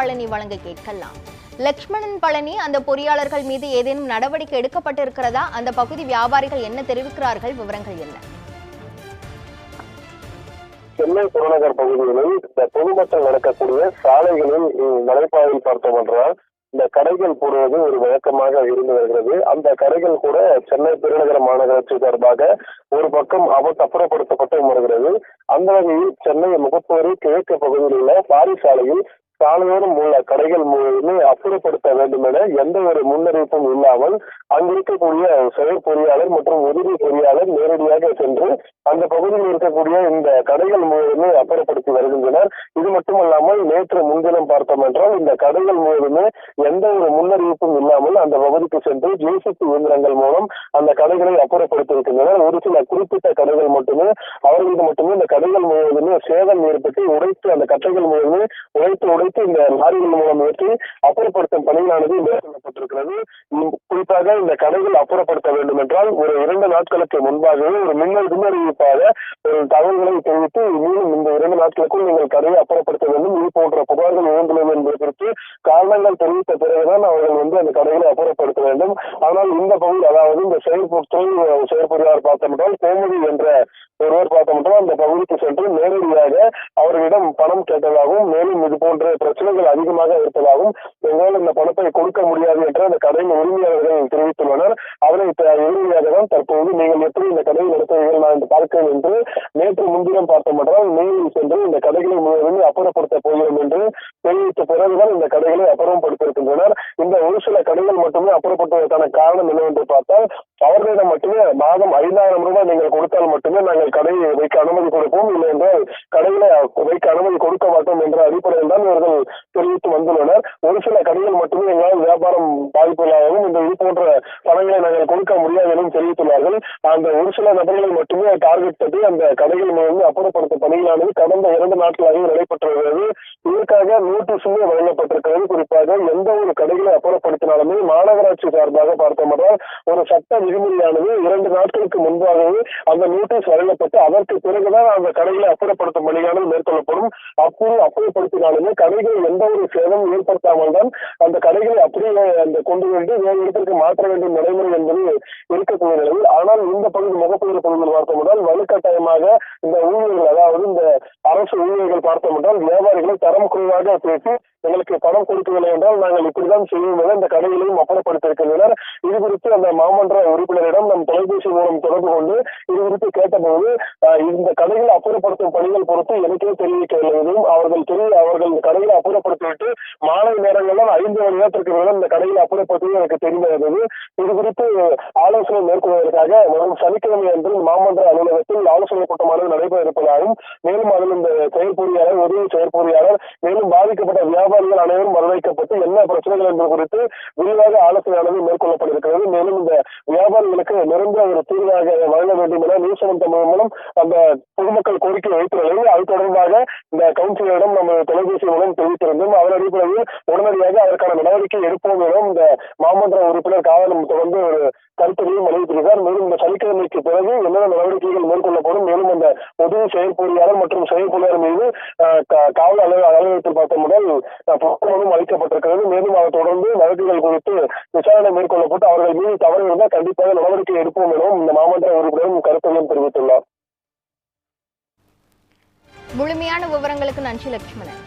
பழனி வழங்க கேட்கலாம். லக்ஷ்மணன் பழனி அந்த பொறியாளர்கள் மீது ஏதேனும் நடவடிக்கை எடுக்கப்பட்டிருக்கிறதா? அந்த பகுதி வியாபாரிகள் என்ன தெரிவிக்கிறார்கள்? விவரங்கள் என்ன? சென்னை புறநகர் பகுதிகளில் இந்த பொதுமக்கள் நடக்கக்கூடிய சாலைகளில் உம், நடைபாதையில் பார்த்தோம் என்றால் இந்த கடைகள் போடுவது ஒரு வழக்கமாக இருந்து வருகிறது. அந்த கடைகள் கூட சென்னை பெருநகர மாநகராட்சி சார்பாக ஒரு பக்கம் அவ- அப்புறப்படுத்தப்பட்டு வருகிறது. அந்த வகையில் சென்னை முகப்பேறு கிழக்கு பகுதியில் உள்ள பாரி சாலையில் சாலையோரம் உள்ள கடைகள் முழுவதுமே அப்புறப்படுத்த வேண்டும் என எந்த ஒரு முன்னறிவிப்பும் இல்லாமல் அங்கு இருக்கக்கூடிய செயற் பொறியாளர் மற்றும் உதவி பொறியாளர் நேரடியாக சென்று அந்த பகுதியில் இருக்கக்கூடிய இந்த கடைகள் முழுவதுமே அப்புறப்படுத்தி வருகின்றனர். இது மட்டுமல்லாமல் நேற்று முன்தினம் பார்த்தோம் என்றால் இந்த கடைகள் முழுவதுமே எந்த ஒரு முன்னறிவிப்பும் இல்லாமல் அந்த பகுதிக்கு சென்று ஜேசிபி இயந்திரங்கள் மூலம் அந்த கடைகளை அப்புறப்படுத்தி இருக்கின்றனர் ஒரு சில குறிப்பிட்ட கடைகள் மட்டுமே அவர்களுக்கு மட்டுமே இந்த கடைகள் முழுவதுமே சேதம் ஏற்பட்டு உடைத்து அந்த கட்டைகள் முழுவதுமே உடைத்து உடைத்து இந்த லாரிகள் மூலம் ஏற்றி அப்புறப்படுத்தும் பணியானது மேற்கொள்ளப்பட்டிருக்கிறது குறிப்பாக இந்த கடைகள் அப்புறப்படுத்த வேண்டும் என்றால் ஒரு இரண்டு நாட்களுக்கு முன்பாகவே ஒரு மின்னல் முன்னறிவிப்பாக ஒரு தகவல்களை தெரிவித்து மேலும் இந்த இரண்டு நாட்களுக்குள் நீங்கள் கடையை அப்புறப்படுத்த வேண்டும். இது போன்ற புகார்கள் எழுந்துள்ளது என்பது குறித்து காரணங்கள் தெரிவித்த பிறகுதான் அவர்கள் வந்து அந்த கடைகளை அப்புறப்படுத்த வேண்டும். ஆனால் இந்த பகுதி அதாவது இந்த செயற்பொருள் தொழில் செயற்பொறியாளர் பார்த்தோம் என்றால் கோமதி என்ற ஒருவர் பார்த்தோம் என்றால் அந்த பகுதிக்கு சென்று நேரடியாக அவர்களிடம் பணம் கேட்டதாகவும் மேலும் இது போன்ற பிரச்சனைகள் அதிகமாக இருப்பதாகவும் எங்களால் இந்த பணத்தை கொடுக்க முடியாது என்று அந்த கடையின் உரிமையாளர்கள் தெரிவித்துள்ளனர். அதனை த- எதிரொலியாக தான் தற்போது நீங்கள் எப்படி இந்த கடையை நடத்துவீர்கள் நான் இந்த பார்க்கிறேன் என்று நேற்று முன்தினம் பார்த்தோம் என்றால் நேரில் சென்று இந்த கடைகளை முழுவதும் அப்புறப்படுத்த போகிறோம் என்று தெரிவித்த பிறகுதான் இந்த கடைகளை அப்புறப்படுத்தியிருக்கின்றனர். இந்த ஒரு சில கடைகள் மட்டுமே அப்புறப்படுவதற்கான காரணம் என்னவென்று பார்த்தால் அவர்களிடம் மட்டுமே மாதம் ஐந்தாயிரம் ரூபாய் நீங்கள் கொடுத்தால் மட்டுமே நாங்கள் கடையை வைக்க அனுமதி கொடுப்போம். இல்லை என்றால் கடையில வைக்க அனுமதி கொடுக்க மாட்டோம் என்ற அடிப்படையில் தான் இவர்கள் தெரிவித்து வந்துள்ளனர். ஒரு சில கடைகள் மட்டுமே எங்களால் வியாபாரம் பாதிப்புள்ளாகவும் இந்த இது போன்ற பணங்களை நாங்கள் கொடுக்க முடியாது எனவும் தெரிவித்துள்ளார்கள். அந்த ஒரு சில நபர்களை மட்டுமே டார்கெட் பற்றி அந்த கடைகள் மூலம் அப்புறப்படுத்தும் பணிகளானது கடந்த இரண்டு நாட்களாக நடைபெற்று வருகிறது. நோட்டீஸுமே வழங்கப்பட்டிருக்கிறது குறிப்பாக எந்த ஒரு கடைகளை அப்புறப்படுத்தினாலுமே மாநகராட்சி சார்பாக பார்த்தோம்னால் ஒரு சட்ட விதிமுறையானது இரண்டு நாட்களுக்கு முன்பாகவே அந்த நோட்டீஸ் வழங்கப்பட்டு அதற்கு பிறகுதான் அந்த கடைகளை அப்புறப்படுத்தும் பணியானது மேற்கொள்ளப்படும். அப்போது அப்புறப்படுத்தினாலுமே கடைகள் எந்த ஒரு சேதம் ஏற்படுத்தாமல் தான் அந்த கடைகளை அப்படியே அந்த கொண்டு வந்து வேறு இடத்திற்கு மாற்ற வேண்டிய நடைமுறை என்பது இருக்கக்கூடிய நிலையில். ஆனால் இந்த பகுதி முகப்பகுதி பகுதியில் பார்த்தோம்னால் வலுக்கட்டாயமாக இந்த ஊழியர்கள் அதாவது இந்த அரசு ஊழியர்கள் பார்த்தோம் என்றால் வியாபாரிகளை தரம் குறைவாக பேசி எங்களுக்கு பணம் கொடுக்கவில்லை என்றால் நாங்கள் இப்படிதான் செய்யும் என இந்த கடைகளையும் அப்புறப்படுத்தியிருக்கின்றனர். இது குறித்து அந்த மாமன்ற உறுப்பினரிடம் நம் தொலைபேசி மூலம் தொடர்பு கொண்டு இது குறித்து கேட்டபோது இந்த கடைகளை அப்புறப்படுத்தும் பணிகள் பொறுத்து எனக்கே தெரிவிக்கவில்லை. என்றும் அவர்கள் தெரிய அவர்கள் கடைகளை அப்புறப்படுத்திவிட்டு மாலை நேரங்களில் ஐந்து மணி நேரத்திற்கு மேலும் இந்த கடைகளை அப்புறப்படுத்தி எனக்கு தெரிந்திருந்தது இது குறித்து ஆலோசனை மேற்கொள்வதற்காக வரும் சனிக்கிழமை அன்று மாமன்ற அலுவலகத்தில் ஆலோசனை கூட்டமானது நடைபெற இருப்பதாகவும் மேலும் அதில் இந்த செயற்பொறியாளர் உதவி செயற்பொறியாளர் மேலும் பாதிக்கப்பட்ட வியாபாரிகள் அனைவரும் வரவேற்கப்பட்டு என்ன பிரச்சனைகள் என்பது குறித்து விரிவாக ஆலோசனையானது மேற்கொள்ளப்பட்டிருக்கிறது மேலும் இந்த வியாபாரிகளுக்கு நிரந்தர ஒரு தீர்வாக வழங்க வேண்டும் என நியூசிலாந்து தமிழ் மூலம் அந்த பொதுமக்கள் கோரிக்கை வைத்துள்ளது அது தொடர்பாக இந்த கவுன்சிலரிடம் நம்ம தொலைபேசி மூலம் தெரிவித்திருந்தோம். அதன் அடிப்படையில் உடனடியாக அதற்கான நடவடிக்கை எடுப்போம் எனவும் இந்த மாமன்ற உறுப்பினர் காவலம் தொடர்ந்து ஒரு கருத்தையும் வெளியிட்டிருக்கிறார் மேலும் இந்த சனிக்கிழமைக்கு பிறகு என்னென்ன நடவடிக்கைகள் மேற்கொள்ளப்படும் மேலும் அந்த உதவி செயற்பொறியாளர் மற்றும் செயற்பொறியாளர் மீது காவல் அலுவலக அலுவலகத்தில் பார்த்த முதல் புத்தகமும் அளிக்கப்பட்டிருக்கிறது. மேலும் அதை தொடர்ந்து வழக்குகள் குறித்து விசாரணை மேற்கொள்ளப்பட்டு அவர்கள் மீது தவறு இருந்தால் கண்டிப்பாக நடவடிக்கை எடுப்போம் எனவும் இந்த மாமன்ற உறுப்பினரும் கருத்தையும் தெரிவித்துள்ளார். முழுமையான விவரங்களுக்கு நன்றி லட்சுமணன்.